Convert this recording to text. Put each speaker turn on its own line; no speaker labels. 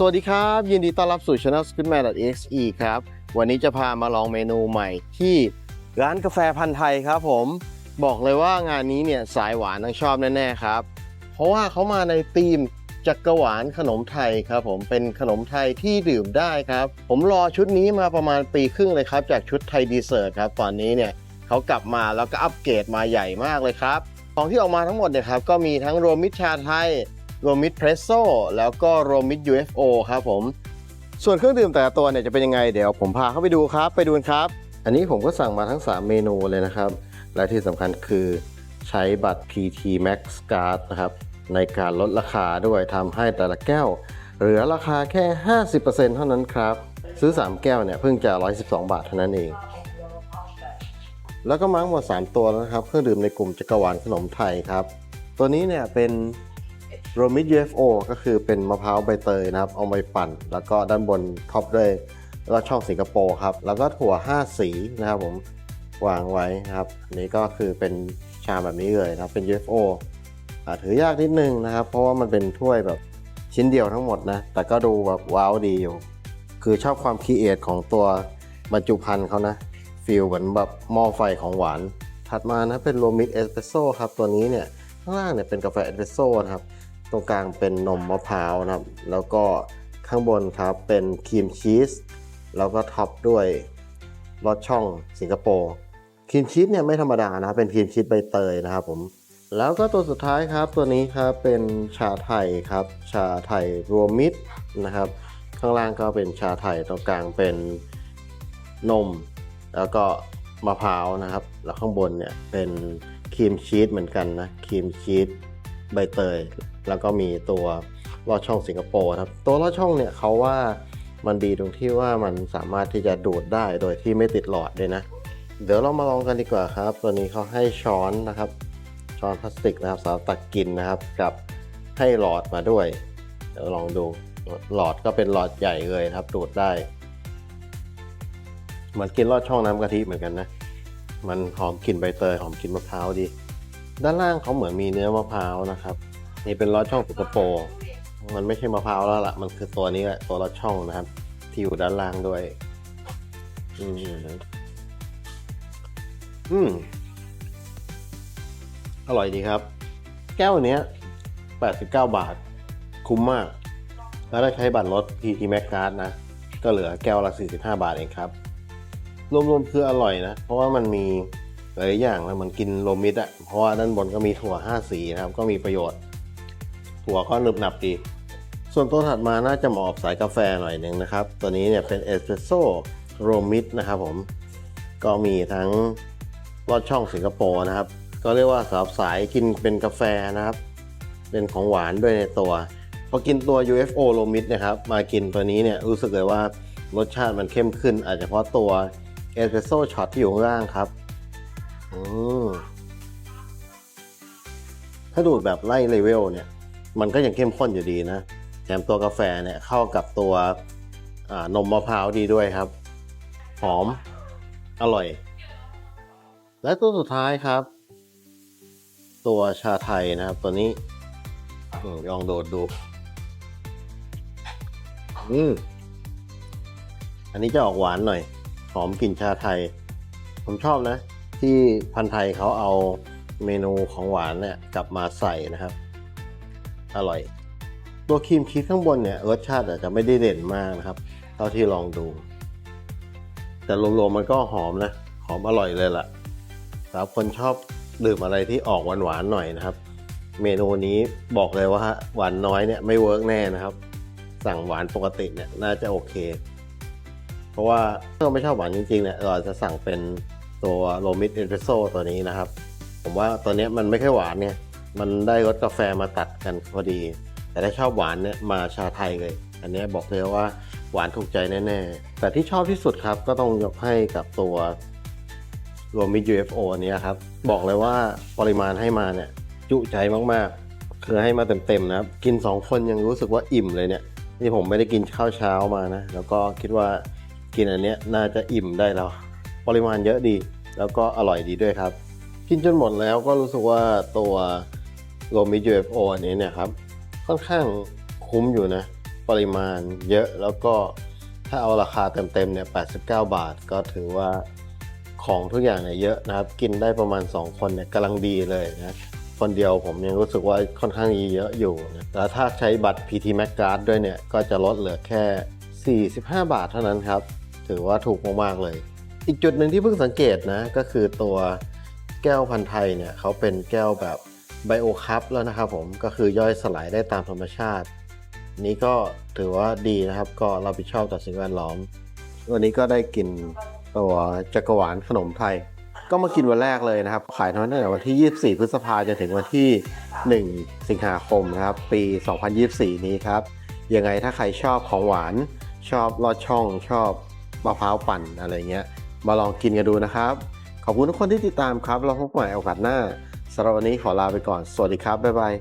สวัสดีครับ ยินดีต้อนรับสู่ Channel Squidman.exe ครับ วันนี้จะพามาลองเมนูใหม่ที่ร้านกาแฟพันธ์ไทยครับผม บอกเลยว่างานนี้เนี่ยสายหวานต้องชอบแน่ๆครับ เพราะว่าเขามาในธีมจักรหวานขนมไทยครับผมเป็นขนมไทยที่ดื่มได้ครับ ผมรอชุดนี้มาประมาณปีครึ่งเลยครับ จากชุดไทยดีเซอร์ครับตอนนี้เนี่ยเขากลับมาแล้วก็อัปเกรดมาใหญ่มากเลยครับของที่ออกมาทั้งหมดเนี่ยครับก็มีทั้งโรวมมิตรชาไทย รวมมิตรเพรสโซแล้วก็โรวมมิตร UFO ครับผม ส่วนเครื่องดื่มแต่ละตัวเนี่ยจะเป็นยังไงเดี๋ยวผมพาเข้าไปดูครับไปดูนครับ อันนี้ผมก็สั่งมาทั้ง 3 เมนูเลยนะครับ และที่สำคัญคือใช้บัตร PT Max Card นะครับในการลดราคาด้วยทำให้แต่ละแก้ว เหลือราคาแค่ 50%เท่านั้นครับ ซื้อ 3 แก้วเนี่ยเพิ่งจะ 112 บาทเท่านั้นเอง แล้วก็มาทั้งหมด 3 ตัวแล้วนะครับ เครื่องดื่มในกลุ่มจักรวาลขนมไทยครับ ตัวนี้เนี่ยเป็น โรมิด UFO ก็คือเป็นมะพร้าวใบเตยนะครับ เอาไปปั่น แล้วก็ด้านบนท็อปด้วยลอดช่องสิงคโปร์ครับ แล้วก็ถั่ว 5 สีนะครับผมวางไว้นะครับอันนี้ก็คือเป็นชามแบบนี้เลยนะครับเป็น UFO อ่าถือยากนิดนึงนะครับ เพราะว่ามันเป็นถ้วยแบบชิ้นเดียวทั้งหมดนะ แต่ก็ดูแบบว้าวดีอยู่ คือชอบความคีเอทของตัวบรรจุภัณฑ์เขานะฟีลเหมือนแบบหม้อไฟของหวาน ถัดมานะเป็นโรมิดเอสเปรสโซ่ครับตัวนี้เนี่ยข้างล่างเนี่ยเป็นกาแฟเอสเปรสโซ่นะครับ ตรงกลางเป็นนมมะพร้าวนะครับ แล้วก็ข้างบนครับเป็นครีมชีส แล้วก็ท็อปด้วยลอดช่องสิงคโปร์ครีมชีสเนี่ยไม่ธรรมดานะเป็นครีมชีสใบเตยนะครับผมแล้วก็ตัวสุดท้ายครับตัวนี้ครับเป็นชาไทยครับ ชาไทยรวมมิตรนะครับ ข้างล่างก็เป็นชาไทยตรงกลางเป็นนม แล้วก็มะพร้าวนะครับ แล้วข้างบนเนี่ยเป็นครีมชีสเหมือนกันนะครีมชีสใบเตย แล้วก็มีตัวลอดช่องสิงคโปร์ครับ ตัวลอดช่องเนี่ยเขาว่ามันดีตรงที่ว่ามันสามารถที่จะดูดได้โดยที่ไม่ติดหลอดด้วยนะ เดี๋ยวเรามาลองกันดีกว่าครับ ตัวนี้เขาให้ช้อนนะครับ ช้อนพลาสติกนะครับสำหรับตักกินนะครับ กับให้หลอดมาด้วย เดี๋ยวลองดูหลอดก็เป็นหลอดใหญ่เลยครับ ดูดได้ เหมือนกินลอดช่องน้ำกะทิเหมือนกันนะ มันหอมกลิ่นใบเตยหอมกลิ่นมะพร้าวดี ด้านล่างเขาเหมือนมีเนื้อมะพร้าวนะครับ นี่เป็นลอดช่องสิงคโปร์มันไม่ใช่มะพร้าวแล้วล่ะ มันคือตัวนี้แหละตัวลอดช่องนะครับ ที่อยู่ด้านล่างด้วย อืม อืม อร่อยดีครับ แก้วเนี้ย 89 บาท คุ้มมาก แล้วได้ใช้บัตรลด PT Max Card นะ ก็เหลือแก้วละ 45 บาทเองครับรวมๆคืออร่อยนะ เพราะว่ามันมีหลายอย่างนะเหมันกินโรมิดอะเพราะว่าด้านบนก็มีถั่ว 5 สีนะครับ ก็มีประโยชน์ ถั่วก็หนึบหนับดี ส่วนตัวถัดมาน่าจะเหมาะกับสายกาแฟหน่อยหนึ่งนะครับ ตัวนี้เนี่ยเป็นเอสเปรสโซ่โรมิดนะครับผม ก็มีทั้งลอดช่องสิงคโปร์นะครับ ก็เรียกว่าสำหรับสายกินเป็นกาแฟนะครับ เป็นของหวานด้วยในตัวพอกินตัว UFO โรมิดนะครับ มากินตัวนี้เนี่ยรู้สึกเลยว่ารสชาติมันเข้มขึ้น อาจจะเพราะตัวเอสเปรสโซ่ช็อตที่อยู่ข้างล่างครับอืมถ้าดูดแบบไล่เลเวลเนี่ย มันก็ยังเข้มข้นอยู่ดีนะแถมตัวกาแฟเนี่ยเข้ากับตัวนมมะพร้าวดีด้วยครับ หอม อร่อย และตัวสุดท้ายครับ ตัวชาไทยนะครับ ตัวนี้อลองโดดดูอืมอันนี้จะออกหวานหน่อย หอมกลิ่นชาไทย ผมชอบนะ ที่พันไทยเขาเอาเมนูของหวานเนี่ยกลับมาใส่นะครับ อร่อย ตัวครีมชีสข้างบนเนี่ยรสชาติอาจจะไม่ได้เด่นมากนะครับ เท่าที่ลองดู แต่รวมๆมันก็หอมนะหอมอร่อยเลยล่ะสำหรับคนชอบดื่มอะไรที่ออกหวานๆหน่อยนะครับ เมนูนี้บอกเลยว่าหวานน้อยเนี่ยไม่เวิร์กแน่นะครับ สั่งหวานปกติเนี่ยน่าจะโอเค เพราะว่าถ้าเราไม่ชอบหวานจริงๆเนี่ยเราจะสั่งเป็นตัวโรมิดเอสเปรสโซตัวนี้นะครับ ผมว่าตัวนี้มันไม่ค่อยหวานเนี่ย มันได้รสกาแฟมาตัดกันพอดี แต่ถ้าชอบหวานเนี่ยมาชาไทยเลย อันนี้บอกเลยว่าหวานถูกใจแน่ๆ แต่ที่ชอบที่สุดครับก็ต้องยกให้กับตัวรวมมิ UFO อันนี้ครับ บอกเลยว่าปริมาณให้มาเนี่ยจุใจมากๆ คือให้มาเต็มๆนะครับ กิน 2 คนยังรู้สึกว่าอิ่มเลยเนี่ยนี่ผมไม่ได้กินข้าวเช้ามานะ แล้วก็คิดว่ากินอันเนี้ยน่าจะอิ่มได้แล้ว ปริมาณเยอะดี แล้วก็อร่อยดีด้วยครับ กินจนหมดแล้วก็รู้สึกว่าตัว โรมิ UFO อันนี้เนี่ยครับค่อนข้างคุ้มอยู่นะ ปริมาณเยอะแล้วก็ถ้าเอาราคาเต็มๆเนี่ย 89 บาท ก็ถือว่าของทุกอย่างเนี่ยเยอะนะครับ กินได้ประมาณ 2 คนเนี่ยกำลังดีเลยนะ คนเดียวผมยังรู้สึกว่าค่อนข้างเยอะอยู่นะแต่ถ้าใช้บัตร PT Max Card ด้วยเนี่ย ก็จะลดเหลือแค่ 45 บาทเท่านั้นครับ ถือว่าถูกมากๆเลย อีกจุดหนึ่งที่เพิ่งสังเกตนะ ก็คือตัวแก้วพันธ์ไทยเนี่ยเขาเป็นแก้วแบบ ไบโอคัพแล้วนะครับผมก็คือย่อยสลายได้ตามธรรมชาติ นี้ก็ถือว่าดีนะครับ ก็รับผิดชอบต่อสิ่งแวดล้อม วันนี้ก็ได้กินตัวจักรวาลขนมไทย ก็มากินวันแรกเลยนะครับ ขายทั้งตั้งแต่วันที่ 24 พฤษภาจนถึงวันที่ 1 สิงหาคมนะครับ ปี 2024 นี้ครับ ยังไงถ้าใครชอบของหวานชอบลอดช่องชอบมะพร้าวปั่นอะไรเงี้ย มาลองกินกันดูนะครับ ขอบคุณทุกคนที่ติดตามครับ เราพบกันใหม่โอกาสหน้า สำหรับวันนี้ขอลาไปก่อน สวัสดีครับ บ๊ายบาย